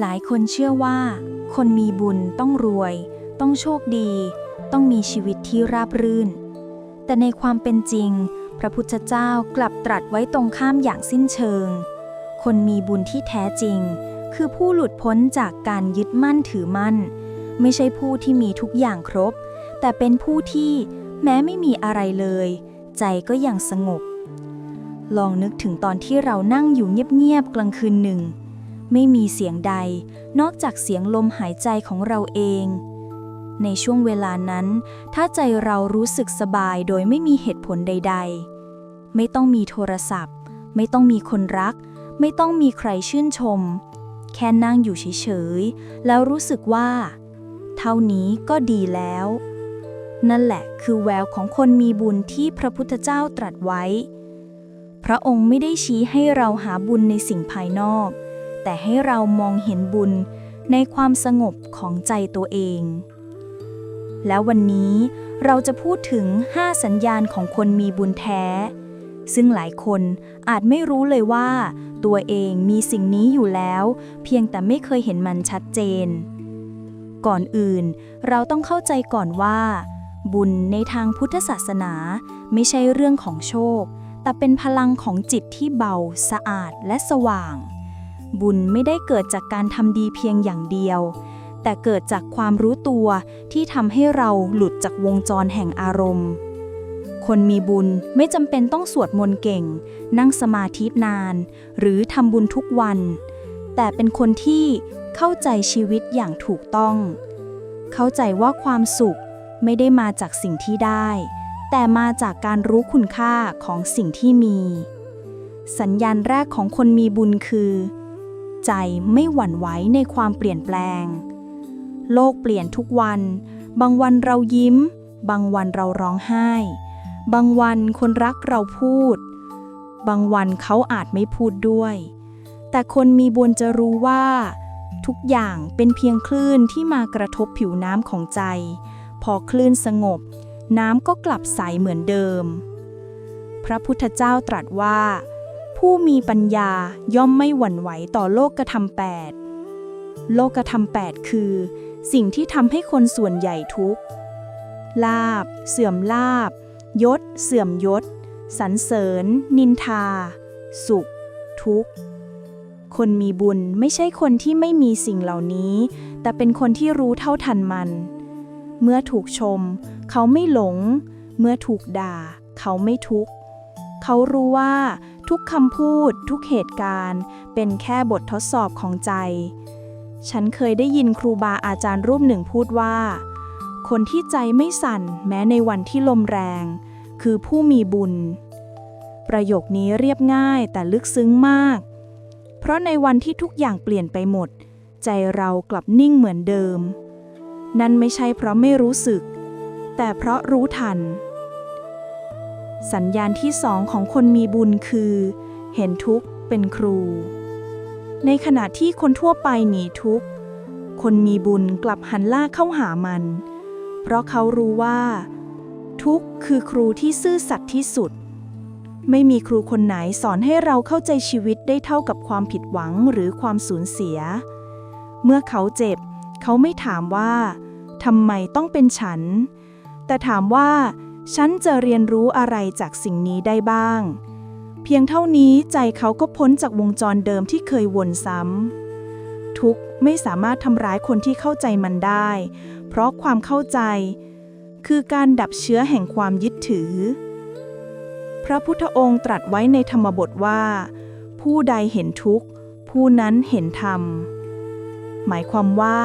หลายคนเชื่อว่า คนมีบุญต้องรวย ต้องโชคดี ต้องมีชีวิตที่ราบรื่น แต่ในความเป็นจริง พระพุทธเจ้ากลับตรัสไว้ตรงข้ามอย่างสิ้นเชิง คนมีบุญที่แท้จริง คือผู้หลุดพ้นจากการยึดมั่นถือมั่น ไม่ใช่ผู้ที่มีทุกอย่างครบ แต่เป็นผู้ที่แม้ไม่มีอะไรเลย ใจก็ยังสงบ ลองนึกถึงตอนที่เรานั่งอยู่เงียบๆกลางคืนหนึ่ง ไม่มีเสียงใด นอกจากเสียงลมหายใจของเราเอง ในช่วงเวลานั้น ถ้าใจเรารู้สึกสบายโดยไม่มีเหตุผลใด ๆ ไม่ต้องมีโทรศัพท์ ไม่ต้องมีคนรัก ไม่ต้องมีใครชื่นชม แค่นั่งอยู่เฉยๆ แล้วรู้สึกว่า เท่านี้ก็ดีแล้ว นั่นแหละคือแววของคนมีบุญที่พระพุทธเจ้าตรัสไว้ พระองค์ไม่ได้ชี้ให้เราหาบุญในสิ่งภายนอก แต่ให้เรามองเห็นบุญในความสงบของใจตัวเอง แล้ววันนี้เราจะพูดถึง 5 สัญญาณของคนมีบุญแท้ ซึ่งหลายคนอาจไม่รู้เลยว่า ตัวเองมีสิ่งนี้อยู่แล้ว เพียงแต่ไม่เคยเห็นมันชัดเจน ก่อนอื่น เราต้องเข้าใจก่อนว่า บุญในทางพุทธศาสนา ไม่ใช่เรื่องของโชค แต่เป็นพลังของจิตที่เบา สะอาดและสว่าง บุญไม่ได้เกิดจากการทำดีเพียงอย่างเดียว แต่เกิดจากความรู้ตัวที่ทำให้เราหลุดจากวงจรแห่งอารมณ์ คนมีบุญไม่จำเป็นต้องสวดมนต์เก่ง นั่งสมาธินาน หรือทำบุญทุกวัน แต่เป็นคนที่เข้าใจชีวิตอย่างถูกต้อง เข้าใจว่าความสุขไม่ได้มาจากสิ่งที่ได้ แต่มาจากการรู้คุณค่าของสิ่งที่มี สัญญาณแรกของคนมีบุญคือ ใจไม่หวั่นไหวในความเปลี่ยนแปลง โลกเปลี่ยนทุกวัน บางวันเรายิ้ม บางวันเราร้องไห้ บางวันคนรักเราพูด บางวันเขาอาจไม่พูดด้วย แต่คนมีบุญจะรู้ว่า ทุกอย่างเป็นเพียงคลื่นที่มากระทบผิวน้ำของใจ พอคลื่นสงบ น้ำก็กลับใสเหมือนเดิม พระพุทธเจ้าตรัสว่า ผู้มีปัญญาย่อมไม่หวั่นไหวต่อโลกกระทำแปดโลกธรรมแปดคือ สิ่งที่ทำให้คนส่วนใหญ่ทุกข์ ลาบ เสื่อมลาบ ยศ เสื่อมยศ สรรเสริญ นินทา สุข ทุกข์ คนมีบุญไม่ใช่คนที่ไม่มีสิ่งเหล่านี้ แต่เป็นคนที่รู้เท่าทันมัน เมื่อถูกชม เขาไม่หลง เมื่อถูกด่า เขาไม่ทุกข์ เขารู้ว่า ทุกคำพูด ทุกเหตุการณ์ เป็นแค่บททดสอบของใจ ฉันเคยได้ยินครูบาอาจารย์รูปหนึ่งพูดว่า คนที่ใจไม่สั่นแม้ในวันที่ลมแรง คือผู้มีบุญ ประโยคนี้เรียบง่ายแต่ลึกซึ้งมาก เพราะในวันที่ทุกอย่างเปลี่ยนไปหมด ใจเรากลับนิ่งเหมือนเดิม นั่นไม่ใช่เพราะไม่รู้สึก แต่เพราะรู้ทัน สัญญาณที่สองของคนมีบุญคือ เห็นทุกข์เป็นครู ในขณะที่คนทั่วไปหนีทุกข์ คนมีบุญกลับหันล่าเข้าหามัน เพราะเขารู้ว่า ทุกข์คือครูที่ซื่อสัตย์ที่สุด ไม่มีครูคนไหนสอนให้เราเข้าใจชีวิตได้เท่ากับความผิดหวังหรือความสูญเสีย เมื่อเขาเจ็บ เขาไม่ถามว่าทำไมต้องเป็นฉัน แต่ถามว่า ฉันจะเรียนรู้อะไรจากสิ่งนี้ได้บ้าง เพียงเท่านี้ใจเขาก็พ้นจากวงจรเดิมที่เคยวนซ้ำ ทุกไม่สามารถทำร้ายคนที่เข้าใจมันได้ เพราะความเข้าใจ คือการดับเชื้อแห่งความยึดถือ พระพุทธองค์ตรัสไว้ในธรรมบทว่า ผู้ใดเห็นทุกข์ผู้นั้นเห็นธรรม หมายความว่า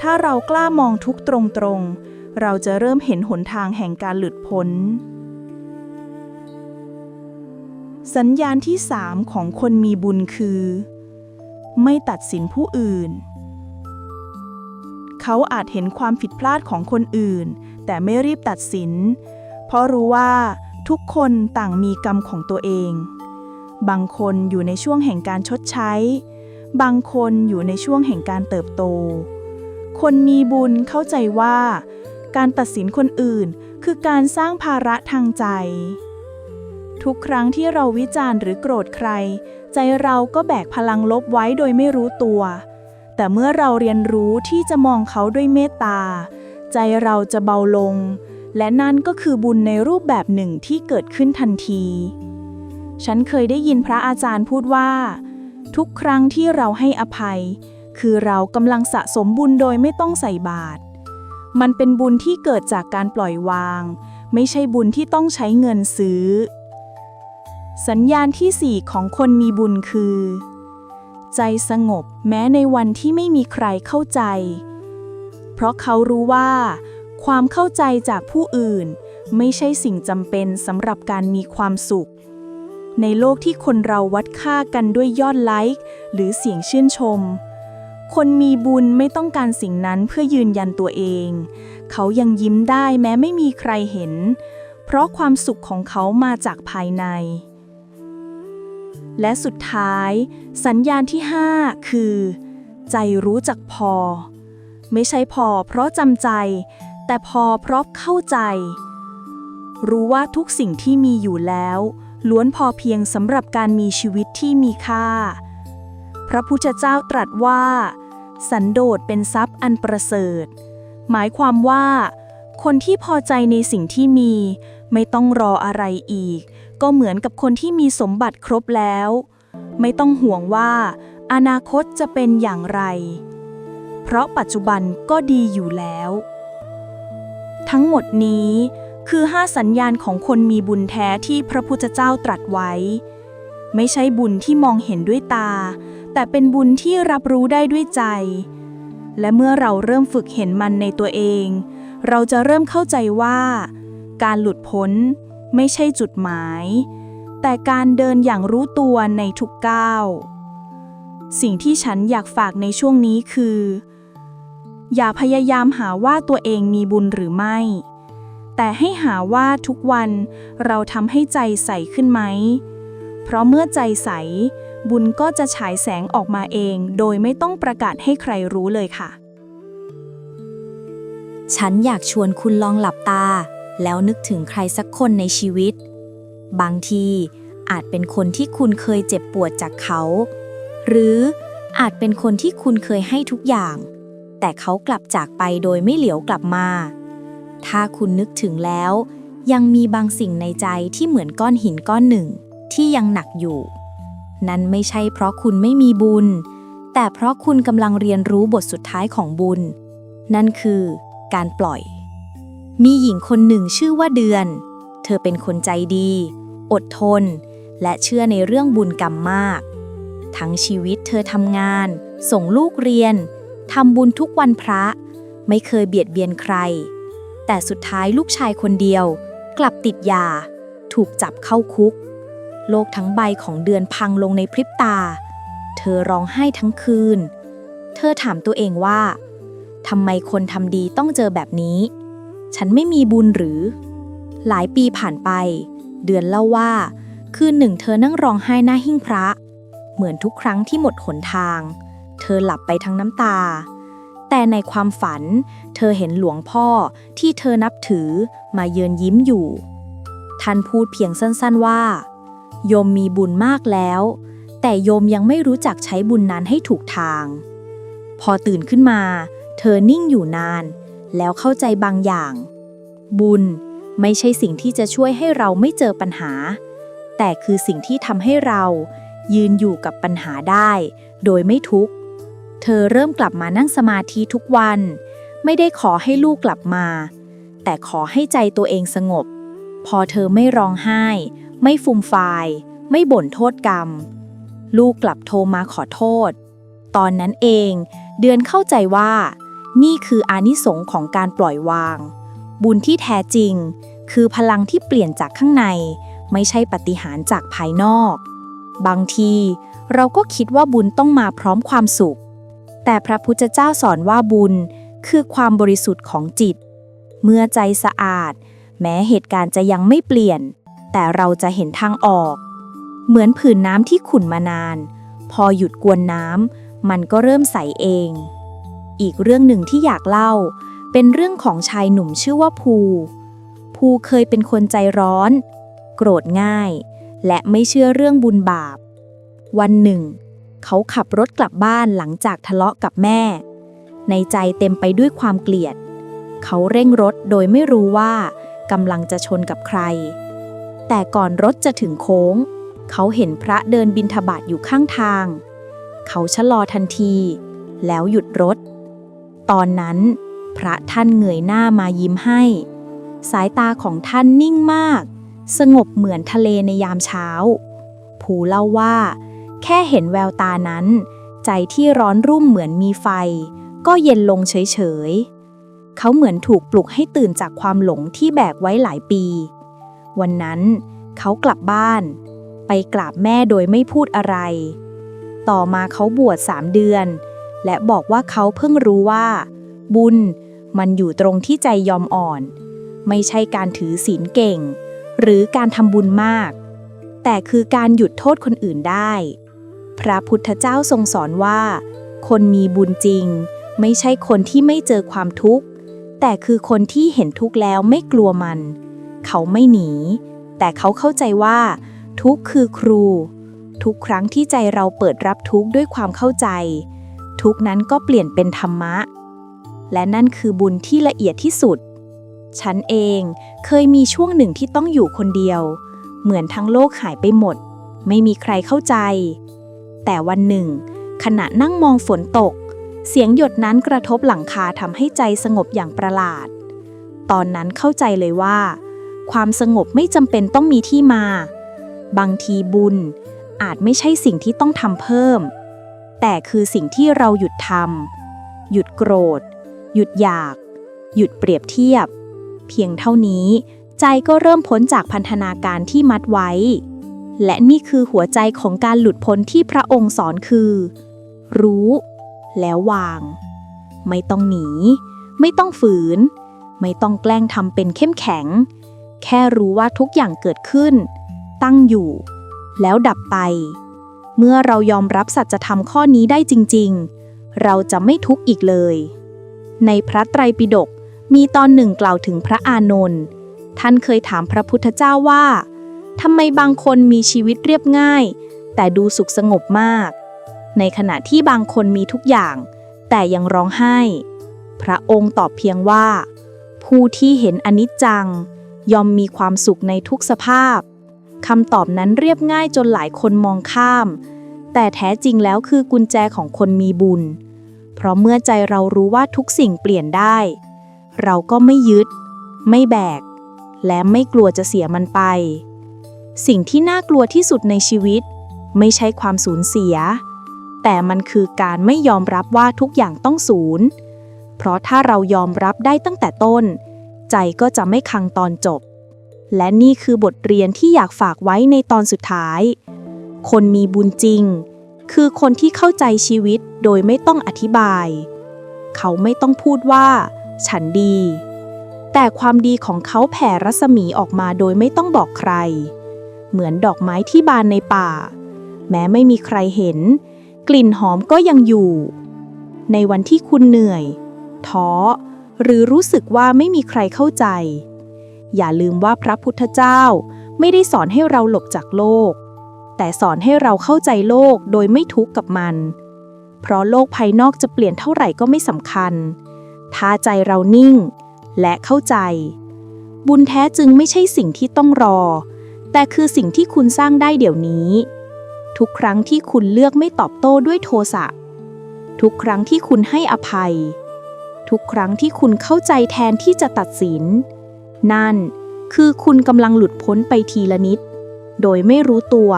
ถ้าเรากล้ามองทุกตรงๆ เราจะเริ่มเห็นหนทางแห่งการหลุดพ้น สัญญาณที่สามของคนมีบุญคือ ไม่ตัดสินผู้อื่น เขาอาจเห็นความผิดพลาดของคนอื่น แต่ไม่รีบตัดสิน เพราะรู้ว่าทุกคนต่างมีกรรมของตัวเอง บางคนอยู่ในช่วงแห่งการชดใช้ บางคนอยู่ในช่วงแห่งการเติบโต คนมีบุญเข้าใจว่า การตัดสินคนอื่น คือการสร้างภาระทางใจ ทุกครั้งที่เราวิจารณ์หรือโกรธใคร ใจเราก็แบกพลังลบไว้โดยไม่รู้ตัว แต่เมื่อเราเรียนรู้ที่จะมองเขาด้วยเมตตา ใจเราจะเบาลง และนั่นก็คือบุญในรูปแบบหนึ่งที่เกิดขึ้นทันที ฉันเคยได้ยินพระอาจารย์พูดว่า ทุกครั้งที่เราให้อภัย คือเรากำลังสะสมบุญโดยไม่ต้องใส่บาตร มันเป็นบุญที่เกิดจากการปล่อยวาง ไม่ใช่บุญที่ต้องใช้เงินซื้อ สัญญาณที่สี่ของคนมีบุญคือ ใจสงบแม้ในวันที่ไม่มีใครเข้าใจ เพราะเขารู้ว่า ความเข้าใจจากผู้อื่น ไม่ใช่สิ่งจำเป็นสำหรับการมีความสุข ในโลกที่คนเราวัดค่ากันด้วยยอดไลค์หรือเสียงชื่นชม คนมีบุญไม่ต้องการสิ่งนั้นเพื่อยืนยันตัวเอง เขายังยิ้มได้แม้ไม่มีใครเห็น เพราะความสุขของเขามาจากภายใน และสุดท้าย สัญญาณที่ 5 คือ ใจรู้จักพอ ไม่ใช่พอเพราะจำใจ แต่พอเพราะเข้าใจ รู้ว่าทุกสิ่งที่มีอยู่แล้ว ล้วนพอเพียงสำหรับการมีชีวิตที่มีค่าพระพุทธเจ้าตรัสว่า สันโดษเป็นทรัพย์อันประเสริฐ หมายความว่า คนที่พอใจในสิ่งที่มี ไม่ต้องรออะไรอีก ก็เหมือนกับคนที่มีสมบัติครบแล้ว ไม่ต้องห่วงว่า อนาคตจะเป็นอย่างไร เพราะปัจจุบันก็ดีอยู่แล้ว ทั้งหมดนี้คือห้าสัญญาณของคนมีบุญแท้ที่พระพุทธเจ้าตรัสไว้ ไม่ใช่บุญที่มองเห็นด้วยตา แต่เป็นบุญที่รับรู้ได้ด้วยใจ และเมื่อเราเริ่มฝึกเห็นมันในตัวเอง เราจะเริ่มเข้าใจว่า การหลุดพ้นไม่ใช่จุดหมาย แต่การเดินอย่างรู้ตัวในทุกก้าว สิ่งที่ฉันอยากฝากในช่วงนี้คือ อย่าพยายามหาว่าตัวเองมีบุญหรือไม่ แต่ให้หาว่าทุกวันเราทำให้ใจใสขึ้นไหม เพราะเมื่อใจใส บุญก็จะฉายแสงออกมาเอง โดยไม่ต้องประกาศให้ใครรู้เลยค่ะ ฉันอยากชวนคุณลองหลับตา แล้วนึกถึงใครสักคนในชีวิต บางทีอาจเป็นคนที่คุณเคยเจ็บปวดจากเขา หรืออาจเป็นคนที่คุณเคยให้ทุกอย่าง แต่เขากลับจากไปโดยไม่เหลียวกลับมา ถ้าคุณนึกถึงแล้ว ยังมีบางสิ่งในใจที่เหมือนก้อนหินก้อนหนึ่ง ที่ยังหนักอยู่ นั่นไม่ใช่เพราะคุณไม่มีบุญ แต่เพราะคุณกำลังเรียนรู้บทสุดท้ายของบุญ นั่นคือ การปล่อย มีหญิงคนหนึ่งชื่อว่าเดือน เธอเป็นคนใจดี อดทน และเชื่อในเรื่องบุญกรรมมาก ทั้งชีวิตเธอทำงาน ส่งลูกเรียนทำบุญทุกวันพระ ไม่เคยเบียดเบียนใคร แต่สุดท้ายลูกชายคนเดียว กลับติดยา ถูกจับเข้าคุก โลกทั้งใบของเดือนพังลงในพริบตา เธอร้องไห้ทั้งคืน เธอถามตัวเองว่าทำไมคนทำดีต้องเจอแบบนี้ ฉันไม่มีบุญหรือ หลายปีผ่านไป เดือนเล่าว่า คืนหนึ่งเธอนั่งร้องไห้หน้าหิ้งพระ เหมือนทุกครั้งที่หมดหนทาง เธอหลับไปทั้งน้ำตา แต่ในความฝัน เธอเห็นหลวงพ่อที่เธอนับถือมาเยือนยิ้มอยู่ ท่านพูดเพียงสั้นๆว่า โยมมีบุญมากแล้ว แต่โยมยังไม่รู้จักใช้บุญนั้นให้ถูกทาง พอตื่นขึ้นมา เธอนิ่งอยู่นาน แล้วเข้าใจบางอย่าง บุญไม่ใช่สิ่งที่จะช่วยให้เราไม่เจอปัญหา แต่คือสิ่งที่ทำให้เรายืนอยู่กับปัญหาได้ โดยไม่ทุกข์ เธอเริ่มกลับมานั่งสมาธิทุกวัน ไม่ได้ขอให้ลูกกลับมา แต่ขอให้ใจตัวเองสงบ พอเธอไม่ร้องไห้ ไม่ฟูมฟาย ไม่บ่นโทษกรรม ลูกกลับโทรมาขอโทษ ตอนนั้นเอง เดือนเข้าใจว่า นี่คืออานิสงส์ของการปล่อยวาง บุญที่แท้จริง คือพลังที่เปลี่ยนจากข้างใน ไม่ใช่ปฏิหารจากภายนอก บางที เราก็คิดว่าบุญต้องมาพร้อมความสุข แต่พระพุทธเจ้าสอนว่าบุญคือความบริสุทธิ์ของจิต เมื่อใจสะอาด แม้เหตุการณ์จะยังไม่เปลี่ยน แต่เราจะเห็นทางออก เหมือนผืนน้ำที่ขุ่นมานาน พอหยุดกวนน้ำมันก็เริ่มใสเอง อีกเรื่องหนึ่งที่อยากเล่า เป็นเรื่องของชายหนุ่มชื่อว่าภูภูเคยเป็นคนใจร้อน โกรธง่าย และไม่เชื่อเรื่องบุญบาป วันหนึ่ง เขาขับรถกลับบ้านหลังจากทะเลาะกับแม่ ในใจเต็มไปด้วยความเกลียด เขาเร่งรถโดยไม่รู้ว่ากำลังจะชนกับใคร แต่ก่อนรถจะถึงโค้ง เขาเห็นพระเดินบินทบาทอยู่ข้างทาง เขาชะลอทันที แล้วหยุดรถ ตอนนั้น พระท่านเงยหน้ามายิ้มให้ สายตาของท่านนิ่งมาก สงบเหมือนทะเลในยามเช้า ผูเล่าว่า แค่เห็นแววตานั้น ใจที่ร้อนรุ่มเหมือนมีไฟ ก็เย็นลงเฉยๆเขาเหมือนถูกปลุกให้ตื่นจากความหลงที่แบกไว้หลายปี วันนั้น เขากลับบ้าน ไปกราบแม่โดยไม่พูดอะไร ต่อมาเขาบวชสามเดือน และบอกว่าเขาเพิ่งรู้ว่า บุญมันอยู่ตรงที่ใจยอมอ่อน ไม่ใช่การถือศีลเก่ง หรือการทำบุญมาก แต่คือการหยุดโทษคนอื่นได้ พระพุทธเจ้าทรงสอนว่า คนมีบุญจริง ไม่ใช่คนที่ไม่เจอความทุกข์ แต่คือคนที่เห็นทุกข์แล้วไม่กลัวมัน เขาไม่หนี แต่เขาเข้าใจว่า ทุกคือครู ทุกครั้งที่ใจเราเปิดรับทุกด้วยความเข้าใจ ทุกนั้นก็เปลี่ยนเป็นธรรมะ และนั่นคือบุญที่ละเอียดที่สุด ฉันเองเคยมีช่วงหนึ่งที่ต้องอยู่คนเดียว เหมือนทั้งโลกหายไปหมด ไม่มีใครเข้าใจ แต่วันหนึ่ง ขณะนั่งมองฝนตก เสียงหยดนั้นกระทบหลังคาทำให้ใจสงบอย่างประหลาดตอนนั้นเข้าใจเลยว่า ความสงบไม่จำเป็นต้องมีที่มา บางทีบุญอาจไม่ใช่สิ่งที่ต้องทำเพิ่ม แต่คือสิ่งที่เราหยุดทำหยุดโกรธ หยุดอยาก หยุดเปรียบเทียบ เพียงเท่านี้ใจก็เริ่มพ้นจากพันธนาการที่มัดไว้ และนี่คือหัวใจของการหลุดพ้นที่พระองค์สอนคือ รู้ แล้ววาง ไม่ต้องหนี ไม่ต้องฝืน ไม่ต้องแกล้งทำเป็นเข้มแข็ง แค่รู้ว่าทุกอย่างเกิดขึ้น ตั้งอยู่ แล้วดับไป เมื่อเรายอมรับสัจธรรมข้อนี้ได้จริง ๆ เราจะไม่ทุกข์อีกเลย ในพระไตรปิฎกมีตอนหนึ่งกล่าวถึงพระอานนท์ท่านเคยถามพระพุทธเจ้าว่าทำไมบางคนมีชีวิตเรียบง่าย แต่ดูสุขสงบมาก ในขณะที่บางคนมีทุกอย่าง แต่ยังร้องไห้ พระองค์ตอบเพียงว่า ผู้ที่เห็นอนิจจัง ยอมมีความสุขในทุกสภาพคำตอบนั้นเรียบง่ายจนหลายคนมองข้าม แต่แท้จริงแล้วคือกุญแจของคนมีบุญ เพราะเมื่อใจเรารู้ว่าทุกสิ่งเปลี่ยนได้ เราก็ไม่ยึด ไม่แบก และไม่กลัวจะเสียมันไป สิ่งที่น่ากลัวที่สุดในชีวิต ไม่ใช่ความสูญเสีย แต่มันคือการไม่ยอมรับว่าทุกอย่างต้องสูญ เพราะถ้าเรายอมรับได้ตั้งแต่ต้น ใจก็จะไม่คังตอนจบ และนี่คือบทเรียนที่อยากฝากไว้ในตอนสุดท้าย คนมีบุญจริง คือคนที่เข้าใจชีวิตโดยไม่ต้องอธิบาย เขาไม่ต้องพูดว่า ฉันดี แต่ความดีของเขาแผ่รัศมีออกมาโดยไม่ต้องบอกใคร เหมือนดอกไม้ที่บานในป่า แม้ไม่มีใครเห็น กลิ่นหอมก็ยังอยู่ ในวันที่คุณเหนื่อย ท้อ หรือรู้สึกว่าไม่มีใครเข้าใจ อย่าลืมว่าพระพุทธเจ้าไม่ได้สอนให้เราหลบจากโลก แต่สอนให้เราเข้าใจโลกโดยไม่ทุกข์กับมัน เพราะโลกภายนอกจะเปลี่ยนเท่าไหร่ก็ไม่สำคัญ ถ้าใจเรานิ่ง และเข้าใจ บุญแท้จึงไม่ใช่สิ่งที่ต้องรอ แต่คือสิ่งที่คุณสร้างได้เดี๋ยวนี้ ทุกครั้งที่คุณเลือกไม่ตอบโต้ด้วยโทสะ ทุกครั้งที่คุณให้อภัย ทุกครั้งที่คุณเข้าใจแทนที่จะตัดสิน นั่นคือคุณกำลังหลุดพ้นไปทีละนิด โดยไม่รู้ตัว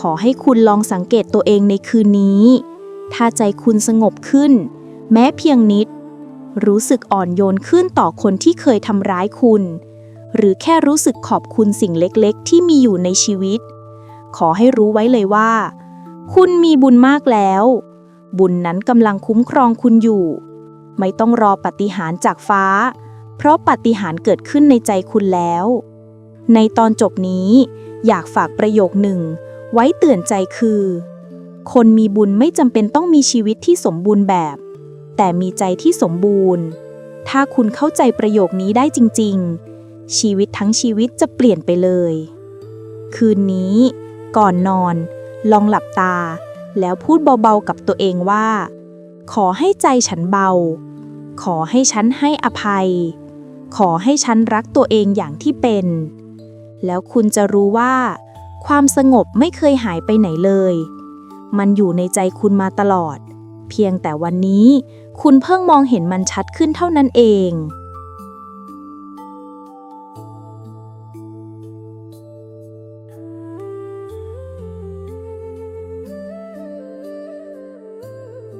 ขอให้คุณลองสังเกตตัวเองในคืนนี้ ถ้าใจคุณสงบขึ้น แม้เพียงนิด รู้สึกอ่อนโยนขึ้นต่อคนที่เคยทำร้ายคุณ หรือแค่รู้สึกขอบคุณสิ่งเล็กๆ ที่มีอยู่ในชีวิต ขอให้รู้ไว้เลยว่า คุณมีบุญมากแล้ว บุญนั้นกำลังคุ้มครองคุณอยู่ ไม่ต้องรอปาฏิหารย์จากฟ้า เพราะปาฏิหารย์เกิดขึ้นในใจคุณแล้ว ในตอนจบนี้อยากฝากประโยคหนึ่ง ไว้เตือนใจคือ คนมีบุญไม่จำเป็นต้องมีชีวิตที่สมบูรณ์แบบ แต่มีใจที่สมบูรณ์ ถ้าคุณเข้าใจประโยคนี้ได้จริง ๆ ชีวิตทั้งชีวิตจะเปลี่ยนไปเลย คืนนี้ ก่อนนอน ลองหลับตา แล้วพูดเบาๆกับตัวเองว่า ขอให้ใจฉันเบา ขอให้ฉันให้อภัย ขอให้ฉันรักตัวเองอย่างที่เป็น แล้วคุณจะรู้ว่า ความสงบไม่เคยหายไปไหนเลย มันอยู่ในใจคุณมาตลอด เพียงแต่วันนี้ คุณเพิ่งมองเห็นมันชัดขึ้นเท่านั้นเอง